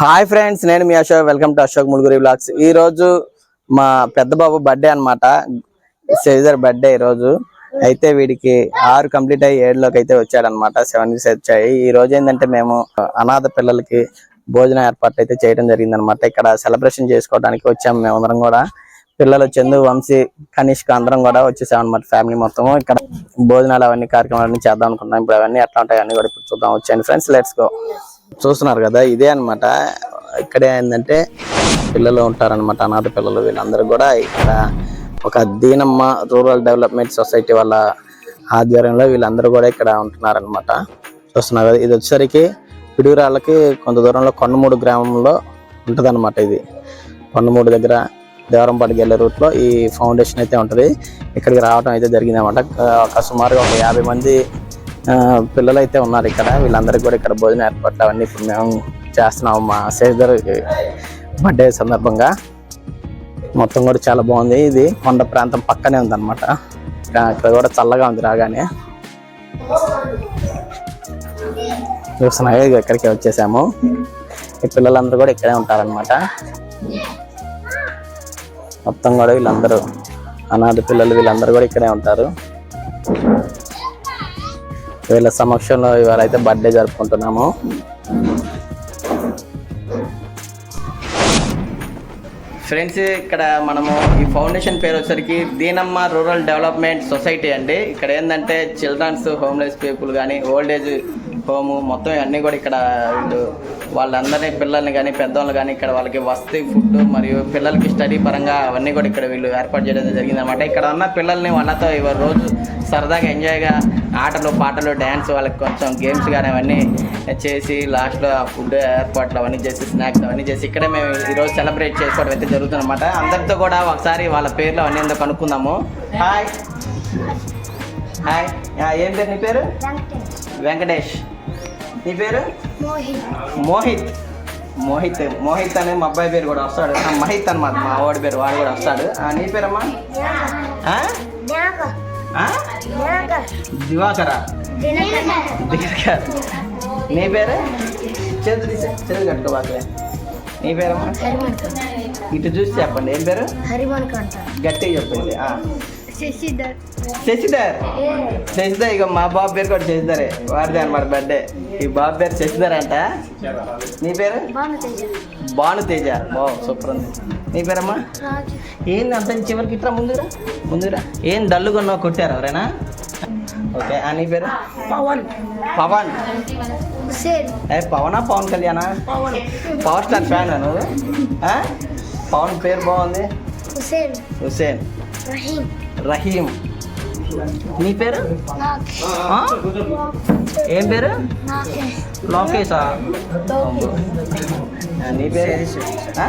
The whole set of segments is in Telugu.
హాయ్ ఫ్రెండ్స్ నేను మీ Ashok. Welcome to Ashok Muluguri blogs ఈ రోజు మా పెద్ద బాబు బర్త్డే అన్నమాట. సెజర్ బర్త్డే ఈ రోజు. అయితే వీడికి ఆరు కంప్లీట్ అయ్యి ఏడులోకి అయితే వచ్చాడనమాట సెవెన్ ఇయర్స్ వచ్చాయి. ఈ రోజు ఏంటంటే మేము అనాథ పిల్లలకి భోజన ఏర్పాట్లు అయితే చేయడం జరిగింది అనమాట ఇక్కడ సెలబ్రేషన్ చేసుకోవడానికి వచ్చాము మేమందరం కూడా. పిల్లలు చందు వంశీ కనిష్క అందరం కూడా వచ్చేసాం అనమాట ఫ్యామిలీ మొత్తం. ఇక్కడ భోజనాలు అవన్నీ కార్యక్రమాలన్నీ చేద్దాం అనుకుంటున్నాం ఇప్పుడు అవన్నీ ఎట్లా ఉంటాయి అన్ని కూడా ఇప్పుడు చూద్దాం. వచ్చాయండి ఫ్రెండ్స్ లెట్స్ గో. చూస్తున్నారు కదా ఇదే అన్నమాట. ఇక్కడే ఏంటంటే పిల్లలు ఉంటారన్నమాట అనాథ పిల్లలు. వీళ్ళందరూ కూడా ఇక్కడ ఒక దీనమ్మ రూరల్ డెవలప్మెంట్ సొసైటీ వాళ్ళ ఆధ్వర్యంలో వీళ్ళందరూ కూడా ఇక్కడ ఉంటున్నారన్నమాట. చూస్తున్నారు కదా ఇది వచ్చేసరికి పిడుగురాళ్ళకి కొంత దూరంలో కొండమూడు గ్రామంలో ఉంటుందన్నమాట ఇది. కొండమూడు దగ్గర దేవరంపాటికి వెళ్ళే రూట్లో ఈ ఫౌండేషన్ అయితే ఉంటుంది. ఇక్కడికి రావడం అయితే జరిగిందనమాట ఒక సుమారుగా ఒక యాభై మంది పిల్లలు అయితే ఉన్నారు ఇక్కడ. వీళ్ళందరికీ కూడా ఇక్కడ భోజన ఏర్పాట్లు అవన్నీ ఇప్పుడు మేము చేస్తున్నాం. మా సేదర్ బర్త్డే సందర్భంగా. మొత్తం కూడా చాలా బాగుంది. ఇది కొండ ప్రాంతం పక్కనే ఉంది ఇక్కడ కూడా చల్లగా ఉంది రాగానే. చూస్తున్నాయి ఇక్కడికి వచ్చేసాము. ఈ పిల్లలందరూ కూడా ఇక్కడే ఉంటారనమాట మొత్తం కూడా వీళ్ళందరూ అనాథ పిల్లలు వీళ్ళందరూ కూడా ఇక్కడే ఉంటారు. వీళ్ళ సమక్షంలో ఇవాళ అయితే బర్త్డే జరుపుకుంటున్నాము. ఫ్రెండ్స్ ఇక్కడ మనము ఈ ఫౌండేషన్ పేరు వచ్చరికి దీనమ్మ రూరల్ డెవలప్మెంట్ సొసైటీ అండి. ఇక్కడ ఏంటంటే చిల్డ్రన్స్ హోమ్లెస్ పీపుల్ కానీ ఓల్డ్ ఏజ్ హోము మొత్తం అన్నీ కూడా ఇక్కడ వీళ్ళు వాళ్ళందరినీ పిల్లల్ని కానీ పెద్దవాళ్ళు కానీ ఇక్కడ వాళ్ళకి వసతి ఫుడ్ మరియు పిల్లలకి స్టడీ పరంగా అవన్నీ కూడా ఇక్కడ వీళ్ళు ఏర్పాటు చేయడం జరిగింది అనమాట ఇక్కడ ఉన్న పిల్లల్ని వాళ్ళతో ఇవాళ రోజు సరదాగా ఎంజాయ్గా ఆటలు పాటలు డ్యాన్స్ వాళ్ళకి కొంచెం గేమ్స్ కానీ అవన్నీ చేసి లాస్ట్లో ఆ ఫుడ్ ఏర్పాట్లు అవన్నీ చేసి స్నాక్స్ అవన్నీ చేసి ఇక్కడే మేము ఈరోజు సెలబ్రేట్ చేసుకోవడం అయితే జరుగుతుంది అనమాట అందరితో కూడా ఒకసారి వాళ్ళ పేర్లు అవన్నీ ఏందో కనుక్కుందాము. హాయ్. హాయ్. ఏం పేరు నీ పేరు? వెంకటేష్. నీ పేరు? మోహిత్. మోహిత్. మోహిత్ అనే మా అబ్బాయి పేరు కూడా వస్తాడు. మహిత్ అనమాట మా వాడి పేరు వాడు కూడా వస్తాడు. ఆ, నీ పేరమ్మా? దివాకరా. దివాకర్ నీ పేరు? చేతులు తీసే చేతులు కట్టుకోబాకలే నీ పేరమ్మా? ఇటు చూసి చెప్పండి ఏం పేరు? గట్టిగా చెప్పండి. శశిధర్. శశిధర్? శశిధర్ ఇక మా బాబు పేరు కూడా శశిధరే. వారిదే అనమాట బర్త్డే ఈ బాబు పేరు శశిధర్ అంట. నీ పేరు? భానుతేజ. భాను తేజ బా సూపర్ ఉంది. నీ పేరమ్మా? ఏంది అంత చివరికి ఇట్రా ముందురా? ముందురా? ఏం డల్లుగా ఉన్నావు కొట్టారు ఎవరైనా? ఓకే ఆ నీ పేరు? పవన్. పవన్. హుసేన్ ఏ పవనా పవన్ కళ్యాణా? పవన్. పవర్ స్టార్ ఫ్యాన్ నువ్వు? ఆ? పవన్ పేరు బాగుంది? హుసేన్. హుసేన్. రహీం. రహీం నీ పేరు నాక్ ఆ? ఏం పేరు నాకే లోకేశా టోపీ ఆ, నీ పేరు ఆ?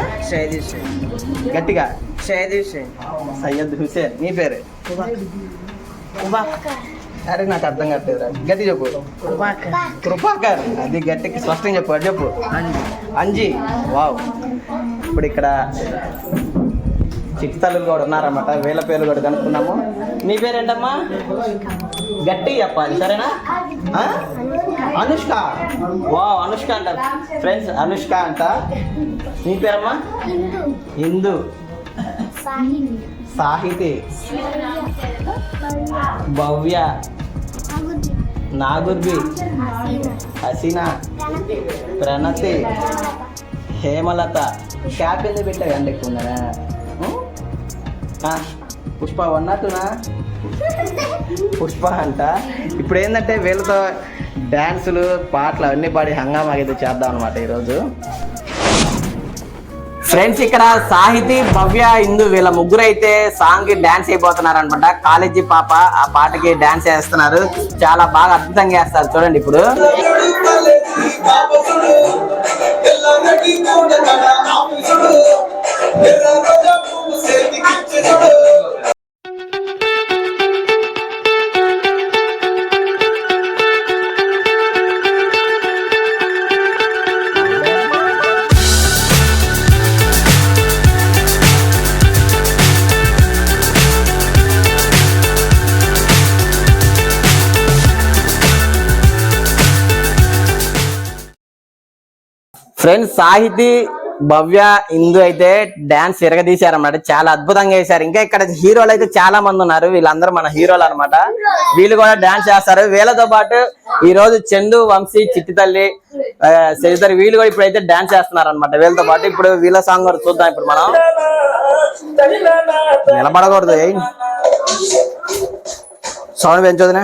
గట్టిగా సయ్యద్ హుసేన్ నీ పేరు అరే నాకు అర్థం కావట్లేదురా గట్టి చెప్పు కృపాకర్ అది గట్టికి స్పష్టంగా చెప్పు అది చెప్పు అంజీ వావ్ ఇప్పుడు ఇక్కడ చిత్తలు కూడా ఉన్నారన్నమాట. వీళ్ళ పేర్లు కూడా కనుక్కున్నాము. నీ పేరేంటమ్మా? గట్టి చెప్పాలి సరేనా? అనుష్క. వావ్ అనుష్క అంట ఫ్రెండ్స్ అనుష్క అంట. నీ పేరమ్మా? హిందూ సాహితి. భవ్య. నాగుర్బి హసీనా. ప్రణతి. హేమలత. క్యాప్ ఎందుకు పెట్టావు? ఎండ ఎక్కువ పుష్ప. వన్ పుష్ప అంట. ఇప్పుడు ఏంటంటే వీళ్ళతో డ్యాన్సులు పాటలు అన్ని పాడి హంగామా చేద్దాం అనమాట ఈరోజు. ఫ్రెండ్స్ ఇక్కడ సాహితీ భవ్య ఇందు వీళ్ళ ముగ్గురు అయితే సాంగ్కి డాన్స్ అయిపోతున్నారు అనమాట కాలేజీ పాప ఆ పాటకి డాన్స్ చేస్తున్నారు చాలా బాగా అద్భుతంగా చేస్తారు చూడండి ఇప్పుడు. फ्रेंड्स साहिती భవ్య ఇందు అయితే డాన్స్ ఇరగదీశారన్నమాట చాలా అద్భుతంగా వేశారు ఇంకా ఇక్కడ హీరోలు అయితే చాలా మంది ఉన్నారు. వీళ్ళందరూ మన హీరోలు అన్నమాట. వీళ్ళు కూడా డాన్స్ చేస్తారు. వీళ్ళతో పాటు ఈ రోజు చందు వంశీ చిట్టి తల్లి ఆ, శశిధర్ వీళ్ళు కూడా ఇప్పుడైతే డాన్స్ చేస్తున్నారు అనమాట వీళ్ళతో పాటు ఇప్పుడు వీళ్ళ సాంగ్ కూడా చూద్దాం ఇప్పుడు మనం. నిలబడకూడదు సౌండ్ పెంచోదినా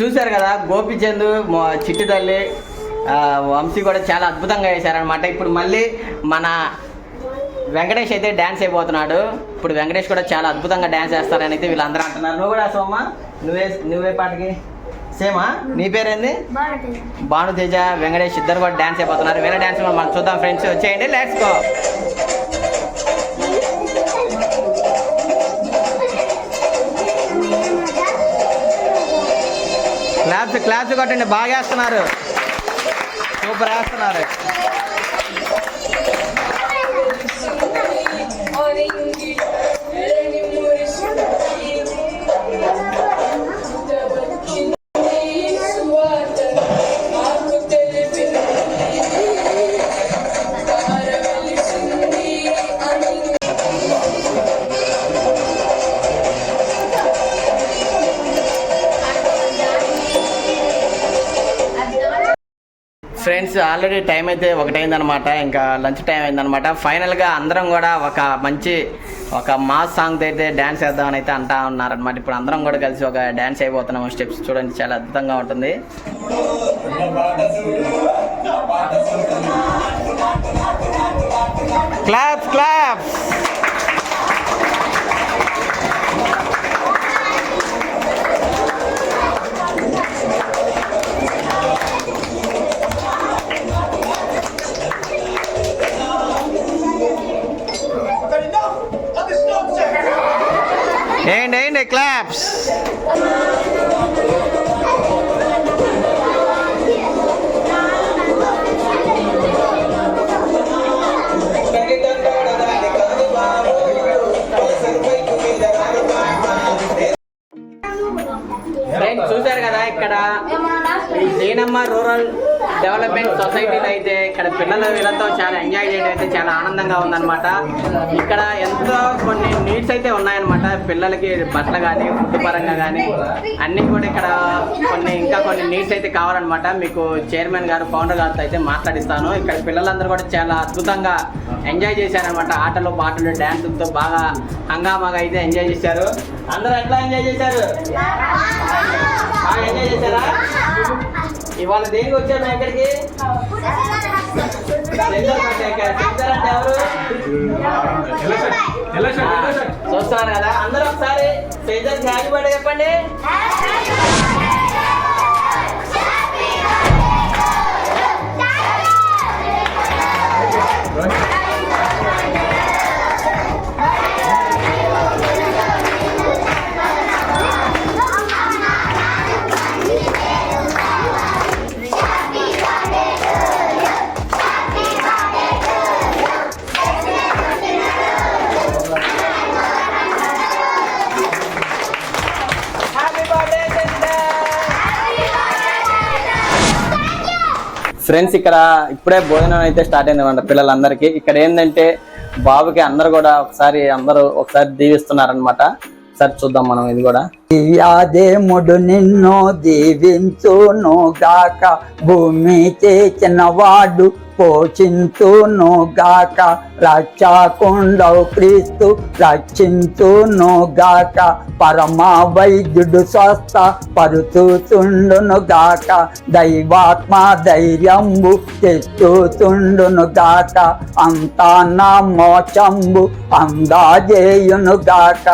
చూశారు కదా గోపిచంద్ చిట్టి తల్లి వంశీ కూడా చాలా అద్భుతంగా వేశారనమాట ఇప్పుడు మళ్ళీ మన వెంకటేష్ అయితే డ్యాన్స్ అయిపోతున్నాడు. ఇప్పుడు వెంకటేష్ కూడా చాలా అద్భుతంగా డ్యాన్స్ చేస్తారని అయితే వీళ్ళందరూ అంటున్నారు. నువ్వు కూడా సోమా నువ్వే నువ్వే పాటకి. సేమా నీ పేరేంది? భానుతేజ. వెంకటేష్ ఇద్దరు కూడా డ్యాన్స్ అయిపోతున్నారు. వేరే డ్యాన్స్ మనం చూద్దాం ఫ్రెండ్స్. వచ్చేయండి లెట్స్ గో. క్లాప్స్ క్లాప్స్ కొట్టండి బాగా వేస్తున్నారు. సూపర్ వేస్తున్నారు. ఫ్రెండ్స్ ఆల్రెడీ టైం అయితే ఒకటైందనమాట ఇంకా లంచ్ టైం అయిందనమాట ఫైనల్గా అందరం కూడా ఒక మంచి ఒక మాస్ సాంగ్ అయితే డ్యాన్స్ వేద్దామని అయితే అంటా ఉన్నారనమాట ఇప్పుడు అందరం కూడా కలిసి ఒక డ్యాన్స్ అయిపోతున్నాము. స్టెప్స్ చూడండి చాలా అద్భుతంగా ఉంటుంది. క్లాప్ క్లాప్ ఏంటి ఏంటి క్లాప్స్ చూశారు కదా ఇక్కడ ఈ జైనమ్మ రూరల్ డెవలప్మెంట్ సొసైటీలో అయితే పిల్లల వీళ్ళతో చాలా ఎంజాయ్ చేయడం అయితే చాలా ఆనందంగా ఉందన్నమాట. ఇక్కడ ఎంతో కొన్ని నీడ్స్ అయితే ఉన్నాయన్నమాట. పిల్లలకి బట్టలు కానీ ఫుడ్ పరంగా కానీ అన్నీ కూడా ఇక్కడ కొన్ని ఇంకా కొన్ని నీడ్స్ అయితే కావాలన్నమాట. మీకు చైర్మన్ గారు ఫౌండర్ గారితో అయితే మాట్లాడిస్తాను. ఇక్కడ పిల్లలందరూ కూడా చాలా అద్భుతంగా ఎంజాయ్ చేశారనమాట ఆటలు పాటలు డ్యాన్సులతో బాగా హంగామాగా అయితే ఎంజాయ్ చేశారు. అందరూ ఎట్లా ఎంజాయ్ చేశారు? బాగా ఎంజాయ్ చేశారా? ఇవాళ దేనికి వచ్చాము ఎక్కడికి? చూస్తున్నారు కదా. అందరూ ఒకసారి సెంటర్ హ్యాపీ బర్త్డే చెప్పండి. ఫ్రెండ్స్ ఇక్కడ ఇప్పుడే భోజనం అయితే స్టార్ట్ అయింది అనమాట పిల్లలందరికీ. ఇక్కడ ఏంటంటే బాబుకి అందరు కూడా ఒకసారి అందరూ ఒకసారి దీవిస్తున్నారనమాట ఒకసారి చూద్దాం మనం ఇది కూడా. యాదేముడు నిన్ను దీవించును గాక. భూమి చేసిన వాడు పోషించును గాక. రక్షకుండవు క్రీస్తు రక్షించును గాక. పరమ వైద్యుడు స్వస్థ పరుచుచుండును గాక. దైవాత్మ ధైర్యంబు తెచ్చుచుండును గాక. అంతా నా మోచంబు అందాజేయును గాక.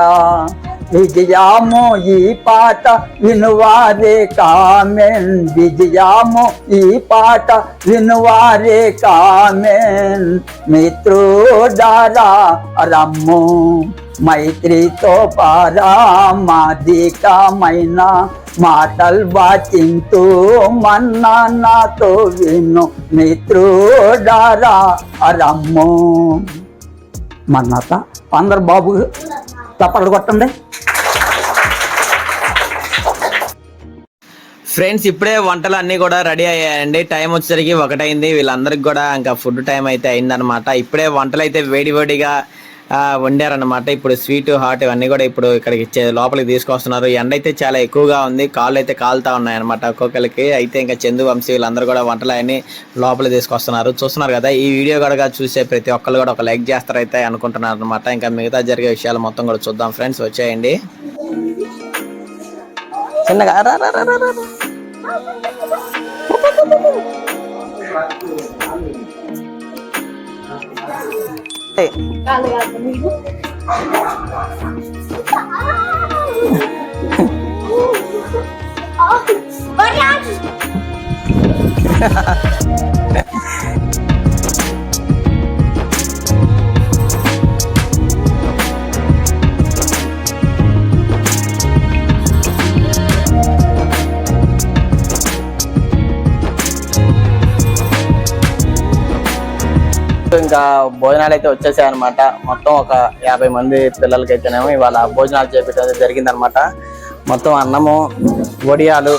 విజయాము ఈ పాట వినువారే కామెన్ విజయాము ఈ పాట వినువారే కామెన్ మిత్రుడారా రమ్ము. మైత్రితో పారామాదికమైన మాటలు వాచింతూ మన్నా నాతో విను. మిత్రుడారా రమ్ము. మన్నత అందరు బాబు చప్పట్లు కొట్టండి. ఫ్రెండ్స్ ఇప్పుడే వంటలు అన్ని కూడా రెడీ అయ్యాయండి. టైం వచ్చేసరికి ఒకటైంది. వీళ్ళందరికి కూడా ఇంకా ఫుడ్ టైం అయితే అయిందనమాట ఇప్పుడే వంటలు అయితే వేడివేడిగా వండారనమాట ఇప్పుడు స్వీట్ హాట్ ఇవన్నీ కూడా ఇప్పుడు ఇక్కడికి ఇచ్చే లోపలికి తీసుకొస్తున్నారు. ఎండ అయితే చాలా ఎక్కువగా ఉంది. కాళ్ళు అయితే కాలుతా ఉన్నాయన్నమాట ఒక్కొక్కరికి. అయితే ఇంకా చందు వంశీ వీళ్ళందరూ కూడా వంటలు అన్ని లోపల తీసుకొస్తున్నారు. చూస్తున్నారు కదా ఈ వీడియో కూడా చూసే ప్రతి ఒక్కరు కూడా ఒక లైక్ చేస్తారైతే అనుకుంటున్నారు అనమాట ఇంకా మిగతా జరిగే విషయాలు మొత్తం కూడా చూద్దాం ఫ్రెండ్స్. వచ్చేయండి. చిన్నగా É. Olha! ఇంకా భోజనాలు అయితే వచ్చేసాయి అనమాట మొత్తం ఒక యాభై మంది పిల్లలకి అయితేనేమో ఇవాళ భోజనాలు చేపించడం జరిగింది అనమాట మొత్తం అన్నము వడియాలు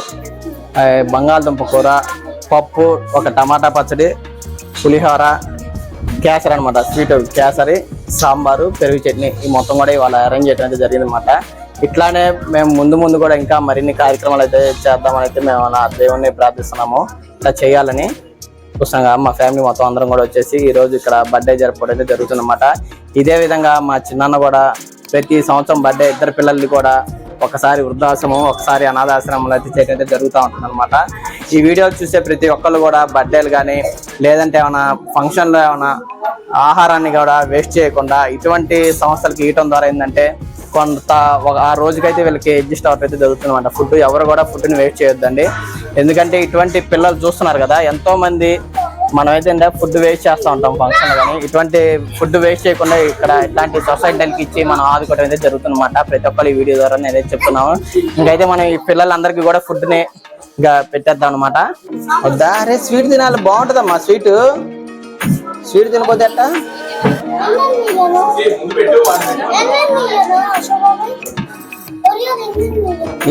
బంగాళదుంప కూర పప్పు ఒక టమాటా పచ్చడి పులిహోర కేసరి అనమాట స్వీట్ కేసరి సాంబారు పెరుగు చట్నీ ఈ మొత్తం కూడా ఇవాళ అరేంజ్ చేయడం అయితే జరిగింది అనమాట ఇట్లానే మేము ముందు ముందు కూడా ఇంకా మరిన్ని కార్యక్రమాలు అయితే చేద్దామని అయితే మేము నా దేవుణ్ణి ప్రార్థిస్తున్నాము. ఇట్లా చేయాలని చూస్తున్నాం మా ఫ్యామిలీ మొత్తం అందరం కూడా వచ్చేసి ఈ రోజు ఇక్కడ బర్త్డే జరపడం జరుగుతుందన్నమాట. ఇదే విధంగా మా చిన్నాన్న కూడా ప్రతి సంవత్సరం బర్త్డే ఇద్దరు పిల్లల్ని కూడా ఒకసారి వృద్ధాశ్రమం ఒకసారి అనాథాశ్రమంలో అయితే చేయడం అయితే జరుగుతూ ఉంటుంది అనమాట ఈ వీడియో చూసే ప్రతి ఒక్కళ్ళు కూడా బర్త్డేలు కానీ లేదంటే ఏమైనా ఫంక్షన్లో ఏమైనా ఆహారాన్ని కూడా వేస్ట్ చేయకుండా ఇటువంటి సంస్థలకు ఇవ్వటం ద్వారా ఏంటంటే కొంత ఒక ఆ రోజుకైతే వీళ్ళకి అడ్జస్ట్ అవ్వటైతే జరుగుతుందన్నమాట. ఫుడ్ ఎవరు కూడా ఫుడ్ని వేస్ట్ చేయొద్దండి. ఎందుకంటే ఇటువంటి పిల్లలు చూస్తున్నారు కదా ఎంతో మంది మనం అయితే ఫుడ్ వేస్ట్ చేస్తూ ఉంటాం ఫంక్షన్ కానీ ఇటువంటి ఫుడ్ వేస్ట్ చేయకుండా ఇక్కడ ఇట్లాంటి సొసైటీలకి ఇచ్చి మనం ఆదుకోవడం అయితే జరుగుతుందన్నమాట. ప్రతి ఒక్కరు ఈ వీడియో ద్వారా నేనైతే చెప్తున్నాము ఇంకైతే మనం ఈ పిల్లలందరికీ కూడా ఫుడ్ని ఇంకా పెట్టేద్దాం అనమాట వద్దా? అరే స్వీట్ తినాలి బాగుంటుందమ్మా స్వీట్ స్వీట్ తినకపోతే అట్ట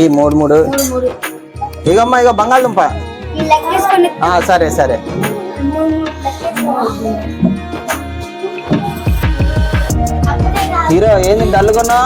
ఈ మూడు మూడు. ఇగమ్మా ఇక బంగాళదుంప. సరే సరే. హీరో ఏంది డల్లుకున్నా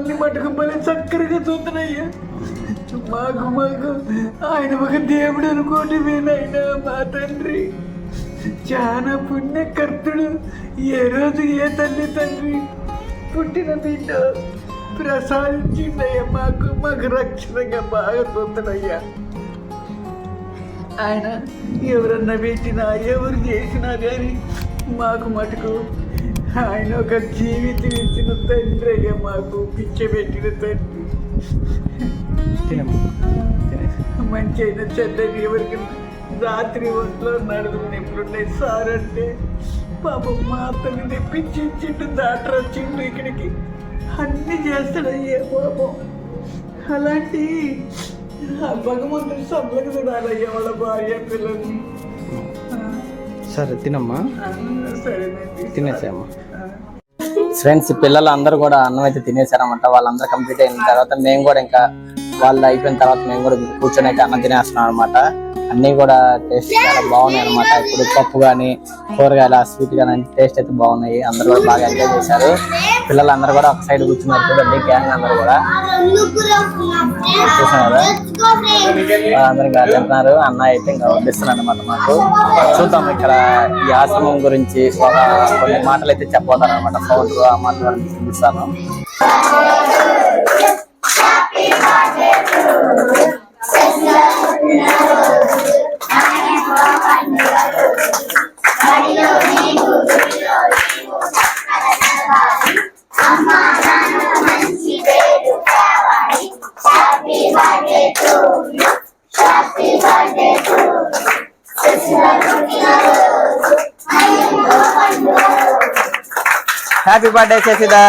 మమ్మల్ని మటుకు మళ్ళీ చక్కరగా చూస్తున్నాయ్యా. మాకు మాకు ఆయన ఒక దేవుడు అనుకోండి మీనైనా మా తండ్రి. చాలా పుణ్యకర్తుడు ఏ రోజు ఏ తల్లి తండ్రి పుట్టిన బిడ్డ ప్రసాదించిందయ్యా. మాకు మాకు రక్షణగా బాగా చూస్తున్నాయ్యా. ఆయన ఎవరన్నా పెట్టినా ఎవరు చేసినా కానీ మాకు మటుకు ఆయన ఒక జీవితం ఇచ్చిన తండ్రి అయ్యా మాకు పిచ్చ పెట్టిన తండ్రి. మంచి అయిన చెడ్డని ఎవరికి రాత్రి ఒంట్లో నడుములు ఎప్పుడున్నాయి సార్ అంటే పాపం మా అత్తని తెప్పించి ఇచ్చిండు దాటర్ వచ్చిండు ఇక్కడికి. అన్నీ చేస్తాడయ్యా పాపం. అలాంటి భగవంతుడు సభలకు చూడాలయ్యా వాళ్ళ భార్య పిల్లల్ని. సరే తినమ్మా. తినేసామ్మా ఫ్రెండ్స్ పిల్లలు అందరూ కూడా అన్నం అయితే తినేసారన్నమాట వాళ్ళందరూ కంప్లీట్ అయిన తర్వాత మేము కూడా ఇంకా వాళ్ళు అయిపోయిన తర్వాత మేము కూడా కూర్చొని అయితే అన్నం తినేస్తున్నాం అనమాట అన్ని కూడా టేస్ట్ చాలా బాగున్నాయి అనమాట ఇప్పుడు పప్పు కానీ కూరగాయలు స్వీట్ కానీ టేస్ట్ అయితే బాగున్నాయి. అందరూ కూడా బాగా ఎంజాయ్ చేశారు. పిల్లలు అందరూ కూడా ఒక సైడ్ కూర్చున్నారు చూడండి గ్యాంగ్ అందరూ కూడా. అందరూ ఇంకా తింటున్నారు. అన్న అయితే ఇంకా వడ్డిస్తున్నాడు అనమాట మాకు. చూద్దాం ఇక్కడ ఈ ఆశ్రమం గురించి ఒక కొన్ని మాటలు అయితే చెప్పబోతాను అనమాట ఫౌండర్ ఆ మాటలు చూపిస్తాను. హ్యాపీ బర్త్డే చేసిదా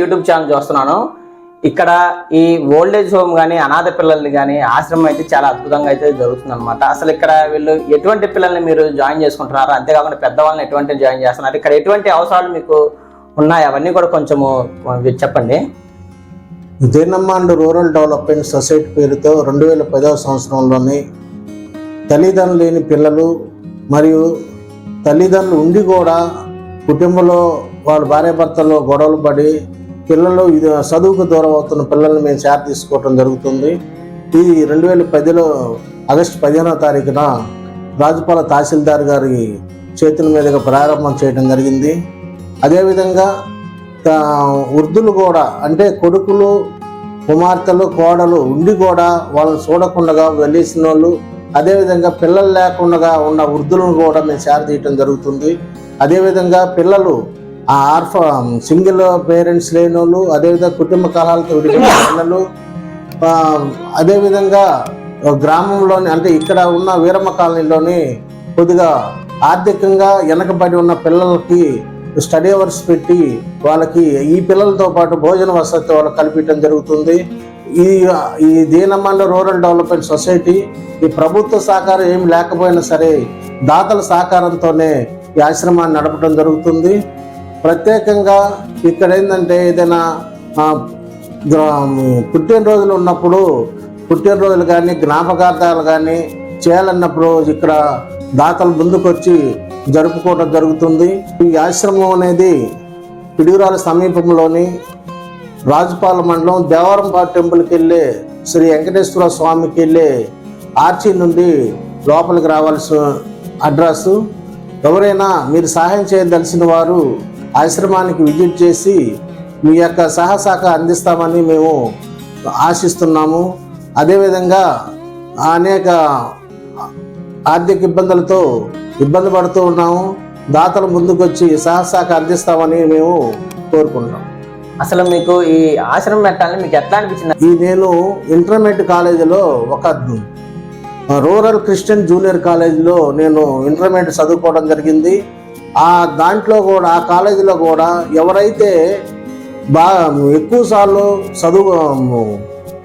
యూట్యూబ్ ఛానల్ చూస్తున్నాను. ఇక్కడ ఈ ఓల్డేజ్ హోమ్ కానీ అనాథ పిల్లల్ని కానీ ఆశ్రమం అయితే చాలా అద్భుతంగా అయితే జరుగుతుంది అనమాట అసలు ఇక్కడ వీళ్ళు ఎటువంటి పిల్లల్ని మీరు జాయిన్ చేసుకుంటున్నారు? అంతేకాకుండా పెద్దవాళ్ళని ఎటువంటి జాయిన్ చేస్తున్నారు? ఇక్కడ ఎటువంటి అవసరాలు మీకు ఉన్నాయి? అవన్నీ కూడా కొంచెము చెప్పండి చెప్పండి. దీనమ్మాండ్ రూరల్ డెవలప్మెంట్ సొసైటీ పేరుతో రెండు వేల పదవ సంవత్సరంలోని తల్లిదండ్రులు లేని పిల్లలు మరియు తల్లిదండ్రులు ఉండి కూడా కుటుంబంలో వాళ్ళ భార్యాభర్తలు గొడవలు పడి పిల్లలు ఇది చదువుకు దూరం అవుతున్న పిల్లల్ని మేము చేర్ తీసుకోవటం జరుగుతుంది. ఇది రెండు వేల పదిలో ఆగస్టు పదిహేనవ తారీఖున రాజుపాల తహసీల్దార్ గారి చేతుల మీదుగా ప్రారంభం చేయడం జరిగింది. అదేవిధంగా వృద్ధులు కూడా అంటే కొడుకులు కుమార్తెలు కోడలు ఉండి కూడా వాళ్ళని చూడకుండా వెళ్ళేసిన వాళ్ళు అదేవిధంగా పిల్లలు లేకుండా ఉన్న వృద్ధులను కూడా మేము షేర్ తీయటం జరుగుతుంది. అదేవిధంగా పిల్లలు ఆ ఆర్ఫ సింగిల్ పేరెంట్స్ లేని వాళ్ళు అదేవిధంగా కుటుంబ కళాలతో విడిపోయిన పిల్లలు అదేవిధంగా గ్రామంలోని అంటే ఇక్కడ ఉన్న వీరమ్మ కాలనీలోని కొద్దిగా ఆర్థికంగా వెనకబడి ఉన్న పిల్లలకి స్టడీ అవర్స్ పెట్టి వాళ్ళకి ఈ పిల్లలతో పాటు భోజన వసతి వాళ్ళకి కల్పించడం జరుగుతుంది. ఈ ఈ దీనమండ రూరల్ డెవలప్మెంట్ సొసైటీ ఈ ప్రభుత్వ సహకారం ఏమి లేకపోయినా సరే దాతల సహకారంతోనే ఈ ఆశ్రమాన్ని నడపడం జరుగుతుంది. ప్రత్యేకంగా ఇక్కడ ఏంటంటే ఏదైనా పుట్టినరోజులు ఉన్నప్పుడు పుట్టినరోజులు కానీ జ్ఞాపకార్థాలు కానీ చేయాలన్నప్పుడు ఇక్కడ దాతలు ముందుకొచ్చి జరుపుకోవడం జరుగుతుంది. ఈ ఆశ్రమం అనేది పిడుగురాల సమీపంలోని రాజుపాల మండలం దేవరంపాడు టెంపుల్కి వెళ్ళే శ్రీ వెంకటేశ్వర స్వామికి వెళ్ళే ఆర్చి నుండి లోపలికి రావాల్సిన అడ్రస్ ఎవరైనా మీరు సహాయం చేయదలిసిన వారు ఆశ్రమానికి విజిట్ చేసి మీ యొక్క సహశాఖ అందిస్తామని మేము ఆశిస్తున్నాము. అదేవిధంగా అనేక ఆర్థిక ఇబ్బందులతో ఇబ్బంది పడుతూ ఉన్నాము. దాతలు ముందుకొచ్చి సహశాఖ అందిస్తామని మేము కోరుకుంటున్నాం. అసలు మీకు ఈ ఆశ్రమం పెట్టాలని మీకు ఎట్లా అనిపించింది? ఈ నేను ఇంటర్మీడియట్ కాలేజీలో ఒక రూరల్ క్రిస్టియన్ జూనియర్ కాలేజీలో నేను ఇంటర్మీడియట్ చదువుకోవడం జరిగింది. ఆ దాంట్లో కూడా ఆ కాలేజీలో కూడా ఎవరైతే బాగా ఎక్కువసార్లు చదువు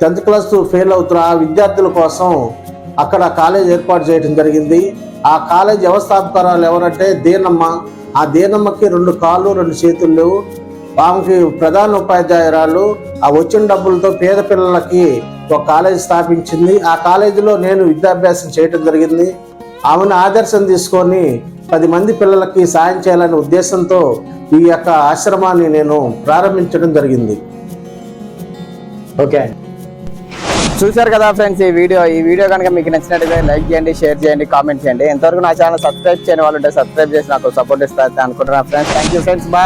టెన్త్ క్లాస్ ఫెయిల్ అవుతున్న ఆ విద్యార్థుల కోసం అక్కడ కాలేజ్ ఏర్పాటు చేయడం జరిగింది. ఆ కాలేజ్ వ్యవస్థాపకురాలు ఎవరంటే దీనమ్మ. ఆ దీనమ్మకి రెండు కాళ్ళు రెండు చేతులు ఆమెకి ప్రధాన ఉపాధ్యాయురాలు. ఆ వచ్చిన డబ్బులతో పేద పిల్లలకి ఒక కాలేజ్ స్థాపించింది. ఆ కాలేజీలో నేను విద్యాభ్యాసం చేయటం జరిగింది. ఆమెను ఆదర్శం తీసుకొని పది మంది పిల్లలకి సాయం చేయాలనే ఉద్దేశంతో ఈ యొక్క ఆశ్రమాన్ని నేను ప్రారంభించడం జరిగింది. ఓకే. చూశారు కదా ఫ్రెండ్స్ ఈ వీడియో. ఈ వీడియో కనుక మీకు నచ్చినట్టుగా లైక్ చేయండి షేర్ చేయండి కామెంట్ చేయండి. ఎంతవరకు నా ఛానల్ సబ్స్క్రైబ్ చేయని వాళ్ళు ఉంటే సబ్స్క్రైబ్ చేసి నాకు సపోర్ట్ ఇస్తారు అనుకుంటున్నాను friends. Thank you friends bye